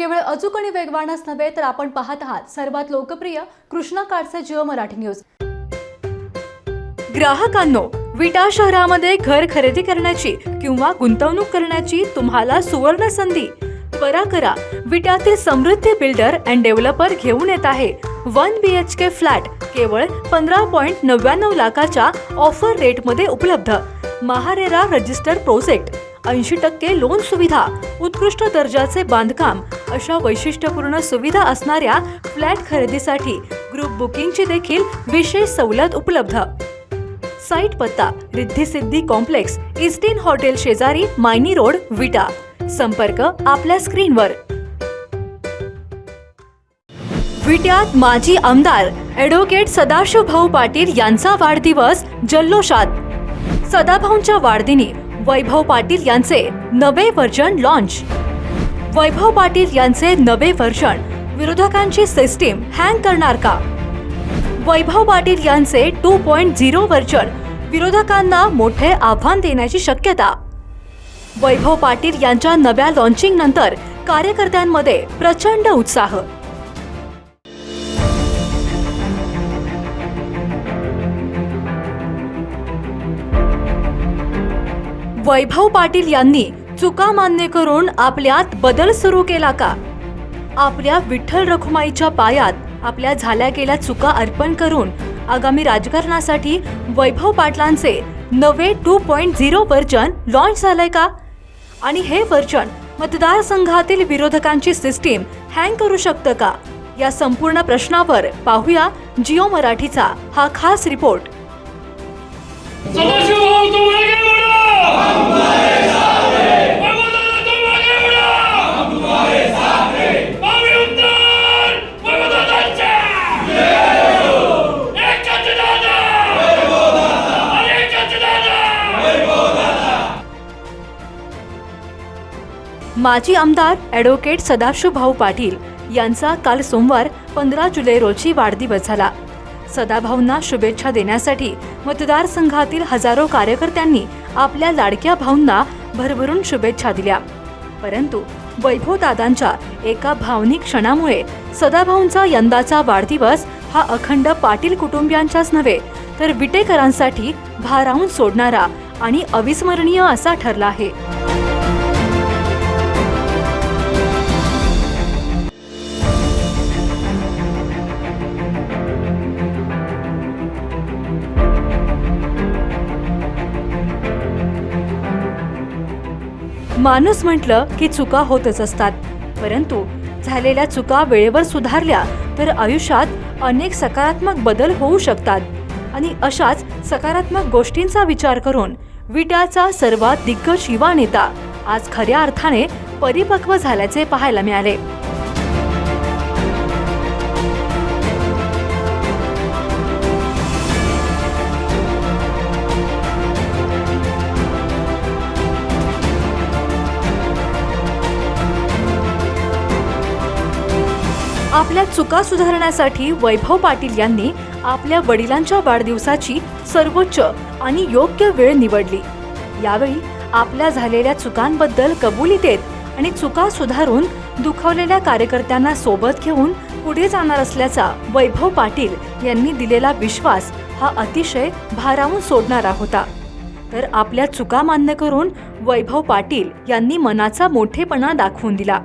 केवळ अचूक आणि वेगवानच नव्हे तर आपण पाहत आहात सर्वात लोकप्रिय कृष्णा कार्डचे जिओ मराठी न्यूज. ग्राहकांनो विटा शहरामध्ये घर खरेदी करण्याची किंवा गुंतवणूक करण्याची तुम्हाला सुवर्ण संधी. त्वरा करा विटातील समृद्धी बिल्डर अँड डेव्हलपर घेऊन येत आहे. One B H K flat केवळ पंधरा पॉईंट नव्याण्णव लाखाच्या ऑफर रेटमध्ये उपलब्ध. MahaRERA register project. ऐंशी टक्के लोन सुविधा उत्कृष्ट दर्जाचे बांधकाम अशा वैशिष्ट्यपूर्ण सुविधा असणाऱ्या फ्लॅट खरेदीसाठी ग्रुप बुकिंगची देखील विशेष सवलत उपलब्ध. साईट पत्ता रिद्धी सिद्धी कॉम्प्लेक्स इस्टिन हॉटेल शेजारी मायनी रोड विटा. संपर्क आपल्या स्क्रीनवर. विट्यात माजी आमदार ॲडव्होकेट सदाशिव भाऊ पाटील यांचा वाढदिवस जल्लोषात. सदाभाऊंच्या वाढदिनी वैभव पाटील यांचे नवे व्हर्जन लॉन्च वैभव पाटील यांचे नवे व्हर्जन विरोधकांची सिस्टीम हँग करणार का? वैभव पाटील यांचे टू पॉइंट झिरो व्हर्जन विरोधकांना मोठे आव्हान देण्याची शक्यता. वैभव पाटील यांच्या नव्या लॉन्चिंग नंतर कार्यकर्त्यांमध्ये प्रचंड उत्साह. वैभव पाटील यांनी चुका मान्य करून आपल्यात बदल सुरू केला का? आपल्या विठ्ठल रखुमाईच्या पायात आपल्या झाल्या गेल्या चुका अर्पण करून आगामी राजकारणासाठी वैभव पाटलांचे नवे two point zero version launch झालंय का? आणि हे वर्जन मतदारसंघातील विरोधकांची सिस्टीम हँग करू शकतं का? या संपूर्ण प्रश्नावर पाहूया जिओ मराठीचा हा खास रिपोर्ट माजी आमदार ॲडव्होकेट सदाशिव भाऊ पाटील यांचा काल सोमवार पंधरा जुलै रोजी वाढदिवस झाला. सदाभाऊंना शुभेच्छा देण्यासाठी मतदारसंघातील हजारो कार्यकर्त्यांनी आपल्या लाडक्या भाऊंना भरभरून शुभेच्छा दिल्या. परंतु वैभवदादांच्या एका भावनिक क्षणामुळे सदाभाऊंचा यंदाचा वाढदिवस हा अखंड पाटील कुटुंबियांच्याच नव्हे तर विटेकरांसाठी भारावून सोडणारा आणि अविस्मरणीय असा ठरला आहे. माणूस म्हटलं की चुका होतच असतात. परंतु झालेल्या चुका वेळेवर सुधारल्या तर आयुष्यात अनेक सकारात्मक बदल होऊ शकतात. आणि अशाच सकारात्मक गोष्टींचा विचार करून विटाचा सर्वात दिग्गज युवा नेता आज खऱ्या अर्थाने परिपक्व झाल्याचे पाहायला मिळाले. आपल्या चुका सुधारण्यासाठी वैभव पाटील यांनी आपल्या वडिलांच्या वाढदिवसाची सर्वोच्च आणि योग्य वेळ निवडली. यावेळी आपल्या झालेल्या चुकांबद्दल कबुली देत आणि चुका सुधारून दुखावलेल्या कार्यकर्त्यांना सोबत घेऊन पुढे जाणार असल्याचा वैभव पाटील यांनी दिलेला विश्वास हा अतिशय भारावून सोडणारा होता. तर आपल्या चुका मान्य करून वैभव पाटील यांनी मनाचा मोठेपणा दाखवून दिला.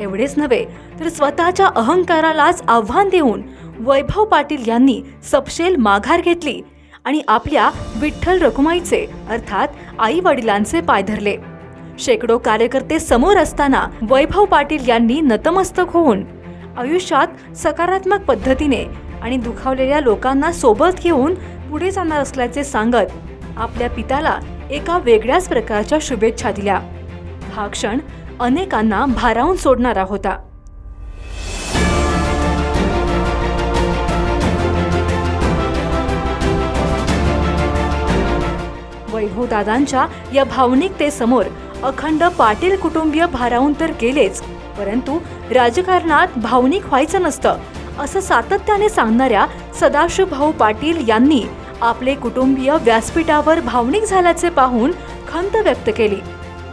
एवढेच नव्हे तर स्वतःच्या अहंकारालाच आव्हान देऊन वैभव पाटील यांनी सपशेल माघार घेतली आणि आपल्या विठ्ठल रखुमाईचे अर्थात आई वडिलांचे पाय धरले. शेकडो कार्यकर्ते समोर असताना वैभव पाटील यांनी नतमस्तक होऊन आयुष्यात सकारात्मक पद्धतीने आणि दुखावलेल्या लोकांना सोबत घेऊन पुढे जाणार असल्याचे सांगत आपल्या पित्याला एका वेगळ्याच प्रकारच्या शुभेच्छा दिल्या. हा क्षण अनेकांना भारावून सोडणारा होता. दादांच्या या भावनिकतेसमोर अखंड पाटील कुटुंबीय भारावून तर गेलेच परंतु राजकारणात भावनिक व्हायचं नसतं असं सातत्याने सांगणाऱ्या सदाशिव भाऊ पाटील यांनी आपले कुटुंबीय व्यासपीठावर भावनिक झाल्याचे पाहून खंत व्यक्त केली.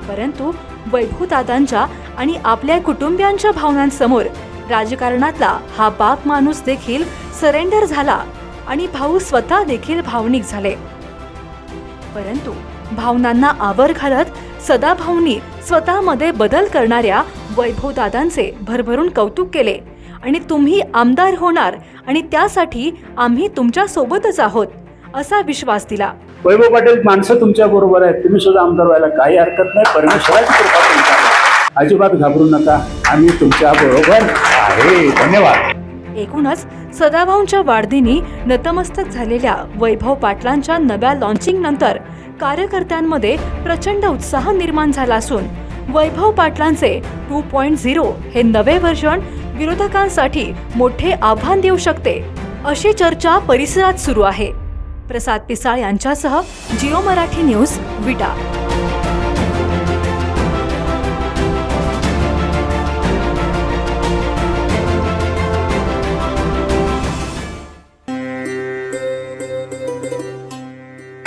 परंतु वैभूदादांच्या आणि आपल्या कुटुंबियांच्या भावनांसमोर राजकारणातला हा बाप माणूस देखील सरेंडर झाला आणि भाऊ स्वतः देखील भावनिक झाले. परंतु भावनांना आवर घालत सदाभाऊंनी स्वतःमध्ये बदल करणाऱ्या वैभवदादांचे भरभरून कौतुक केले. आणि तुम्ही आमदार होणार आणि त्यासाठी आम्ही तुमच्या सोबतच आहोत असा विश्वास दिला. वैभव पाटील माणसं तुमच्या बरोबर आहेत. तुम्ही सुद्धा आमदार व्हायला काही हरकत नाही. परमेश्वराची कृपा अजिबात घाबरू नका. आम्ही तुमच्या बरोबर आहे. धन्यवाद. एकूणच सदाभाऊंच्या वाढदिनी नतमस्तक झालेल्या वैभव पाटलांच्या नव्या लॉन्चिंग नंतर कार्यकर्त्यांमध्ये प्रचंड उत्साह निर्माण झाला असून वैभव पाटलांचे टू पॉइंट झिरो हे नवे व्हर्जन विरोधकांसाठी मोठे आव्हान देऊ शकते अशी चर्चा परिसरात सुरू आहे. प्रसाद पिसाळ यांच्यासह जिओ मराठी न्यूज विटा.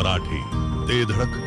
मराठी. ते धडक